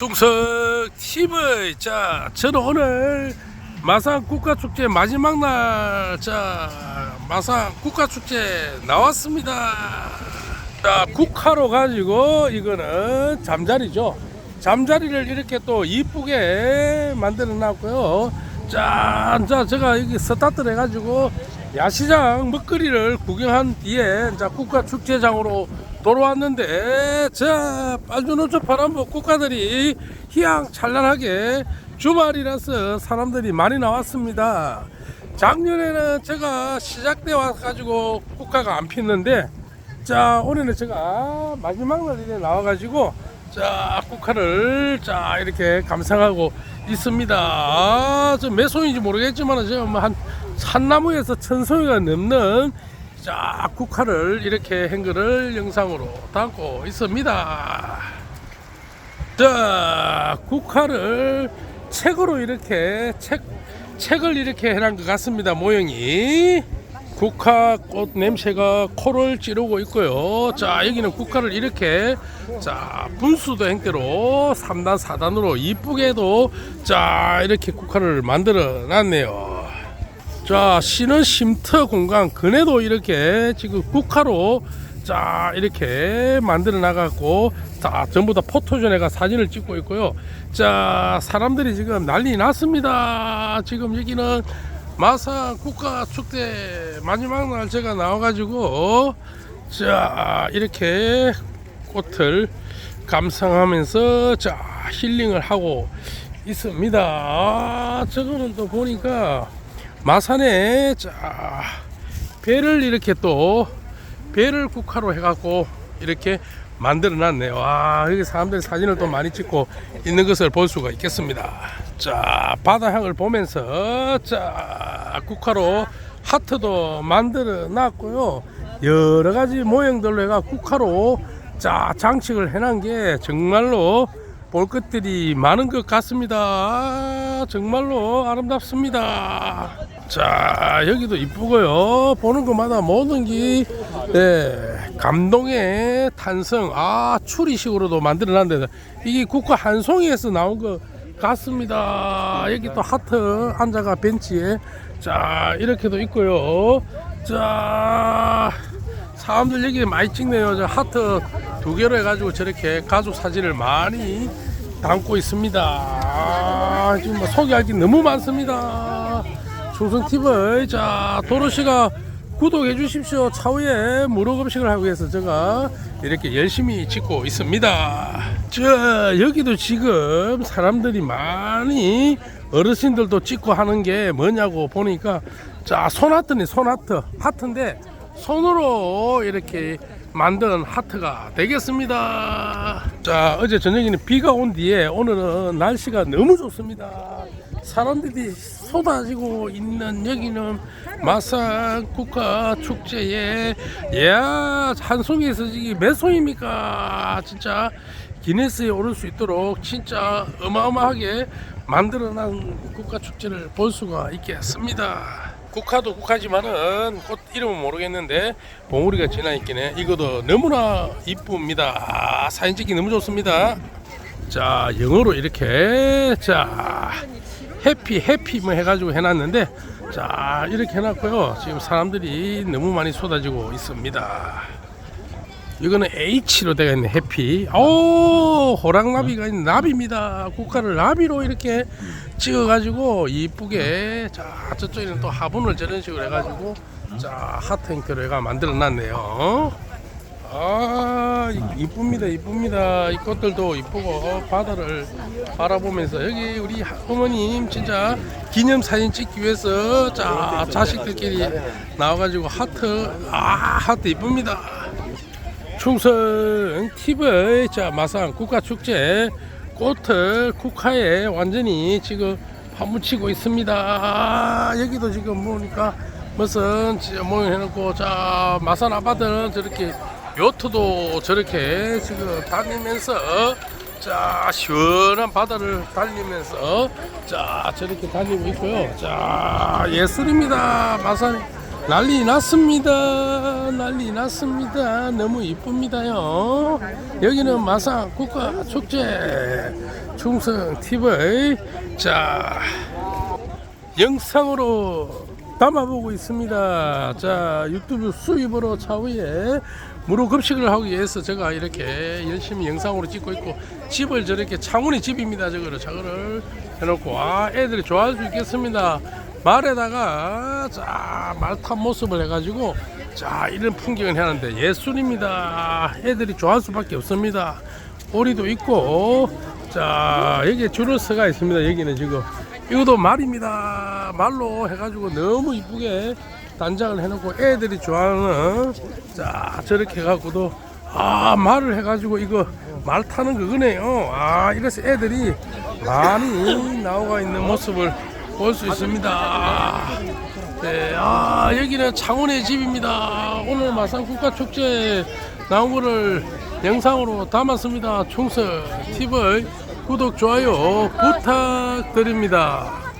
중석 TV 자 저는 오늘 마산 국가축제 마지막 날자 마산 국가축제 나왔습니다. 자 국화로 가지고 이거는 잠자리죠. 잠자리를 이렇게 또 이쁘게 만들어 놨고요. 자, 자 제가 여기 스타트를 해가지고 야시장 먹거리를 구경한 뒤에 자 국가축제장으로 돌아왔는데 자 빨주노초 파란복 국가들이 희양찬란하게 주말이라서 사람들이 많이 나왔습니다. 작년에는 제가 시작 때 와가지고 국가가 안 피었는데 자 오늘은 제가 마지막 날에 나와가지고 자 국화를 자 이렇게 감상하고 있습니다. 아, 저몇 송인지 모르겠지만 지금 한 산나무에서 천 송이가 넘는 자 국화를 이렇게 한 거를 영상으로 담고 있습니다 자 국화를 책으로 이렇게 책 책을 이렇게 해놓은 것 같습니다 모형이 국화꽃 냄새가 코를 찌르고 있고요. 자 여기는 국화를 이렇게 자 분수도 행대로 3단 4단으로 이쁘게도 자 이렇게 국화를 만들어 놨네요. 자 신은 쉼터 공간 근해도 이렇게 지금 국화로 자 이렇게 만들어 나갔고 자 전부 다 포토존에가 사진을 찍고 있고요. 자 사람들이 지금 난리 났습니다. 지금 여기는 마산 국가 축제 마지막 날 제가 나와가지고 자 이렇게 꽃을 감상하면서 자 힐링을 하고 있습니다. 아, 저거는 또 보니까 마산에 자 배를 이렇게 또 배를 국화로 해갖고 이렇게 만들어 놨네요. 와, 여기 사람들이 사진을 또 많이 찍고 있는 것을 볼 수가 있겠습니다. 자, 바다향을 보면서 자, 국화로 하트도 만들어 놨고요. 여러 가지 모형들로 해가 국화로 자, 장식을 해놓은 게 정말로 볼 것들이 많은 것 같습니다. 아, 정말로 아름답습니다. 자, 여기도 이쁘고요. 보는 것마다 모든 게 네, 감동의 탄성. 아, 추리식으로도 만들어놨는데 이게 국화 한 송이에서 나온 것 같습니다. 여기 또 하트 앉아가 벤치에 자 이렇게도 있고요. 자 사람들 여기 많이 찍네요. 저 하트 두 개로 해가지고 저렇게 가족 사진을 많이 담고 있습니다. 아, 지금 뭐 소개할 게 너무 많습니다. 충성 TV 자 도로시가 구독해 주십시오. 차후에 무료 음식을 하기 위해서 제가 이렇게 열심히 찍고 있습니다. 자 여기도 지금 사람들이 많이 어르신들도 찍고 하는 게 뭐냐고 보니까 자 손하트네 손하트 하트인데 손으로 이렇게 만든 하트가 되겠습니다. 자 어제 저녁에는 비가 온 뒤에 오늘은 날씨가 너무 좋습니다. 사람들이 쏟아지고 있는 여기는 마산 국가 축제에 야 한송이에서 이게 몇 송입니까? 진짜 기네스에 오를 수 있도록 진짜 어마어마하게 만들어낸 국가 축제를 볼 수가 있겠습니다. 국화도 국화지만은 꽃 이름은 모르겠는데 봉우리가 지나 있긴 해. 이것도 너무나 이쁩니다. 아, 사진 찍기 너무 좋습니다. 자 영어로 이렇게 자 해피 해피 뭐 해가지고 해놨는데 자 이렇게 해놨고요 지금 사람들이 너무 많이 쏟아지고 있습니다 이거는 H로 되어 있는 해피. 오 호랑나비가 있는 나비입니다. 국화를 나비로 이렇게 찍어가지고 이쁘게 자 저쪽에는 또 화분을 저런 식으로 해가지고 자 하트 형태로 해가 만들어 놨네요. 아 이- 이쁩니다 이쁩니다. 이 꽃들도 이쁘고 바다를 바라보면서 여기 우리 어머님 진짜 기념 사진 찍기 위해서 자 자식들끼리 나와가지고 하트 아 하트 이쁩니다 충성 TV 자 마산 국가축제 꽃을 국화에 완전히 지금 파묻히고 있습니다. 아, 여기도 지금 보니까 무슨 모형 해놓고 자 마산 아파트는 저렇게 요트도 저렇게 지금 다니면서 자 시원한 바다를 달리면서 자 저렇게 다니고 있고요. 자 예술입니다. 마산 난리 났습니다 난리 났습니다 너무 이쁩니다요 여기는 마산 국가 축제 충성 TV 자 영상으로 담아보고 있습니다. 자 유튜브 수입으로 차후에 무료 급식을 하기 위해서 제가 이렇게 열심히 영상으로 찍고 있고 집을 저렇게 창문이 집입니다. 저거를 저거를 해놓고 아 애들이 좋아할 수 있겠습니다. 말에다가 자 말탄 모습을 해가지고 자 이런 풍경을 해놨는데 예술입니다. 애들이 좋아할 수밖에 없습니다. 오리도 있고 자 여기 주로스가 있습니다. 여기는 지금 이것도 말입니다. 말로 해가지고 너무 이쁘게 단장을 해놓고 애들이 좋아하는 자 저렇게 해갖고도 아 말을 해가지고 이거 말 타는 그거네요. 아 이래서 애들이 많이 나오가 있는 모습을 볼 수 있습니다. 네, 아 여기는 창원의 집입니다. 오늘 마산 국가축제 나온 거를 영상으로 담았습니다. 충성 TV 구독 좋아요 부탁드립니다.